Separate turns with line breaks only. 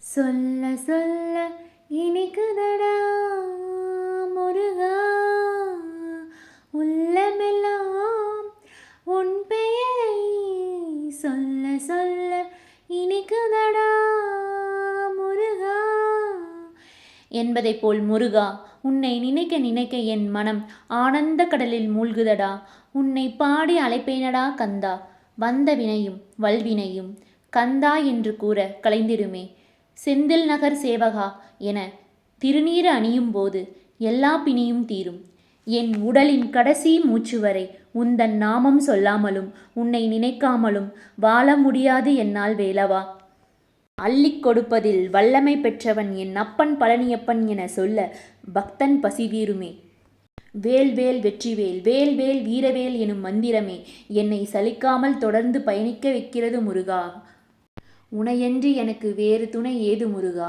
சொல்ல சொல்ல இனிக்குதடா முருகா. உள்ளமெல்லாம் உன் பெயரை சொல்ல சொல்ல இனிக்குதடா முருகா. என்பதைப் போல் முருகா உன்னை நினைக்க நினைக்க என் மனம் ஆனந்த கடலில் மூழ்குதடா. உன்னை பாடி அழைப்பேனடா கந்தா. வந்த வினையும் வல்வினையும் கந்தா என்று கூற கலைந்திடுமே. செந்தில் நகர் சேவகா என திருநீறு அணியும் போது எல்லா பிணியும் தீரும். என் உடலின் கடைசி மூச்சு வரை உந்தன் நாமம் சொல்லாமலும் உன்னை நினைக்காமலும் வாழ முடியாது என்னால் வேலவா? அள்ளிக் கொடுப்பதில் வல்லமை பெற்றவன் என் அப்பன் பழனியப்பன் என சொல்ல பக்தன் பசிவீருமே. வேல் வேல் வெற்றிவேல் வேல் வேல் வீரவேல் எனும் மந்திரமே என்னை சலிக்காமல் தொடர்ந்து பயணிக்க வைக்கிறது முருகா. உனையன்றி எனக்கு வேறு துணை ஏது முருகா?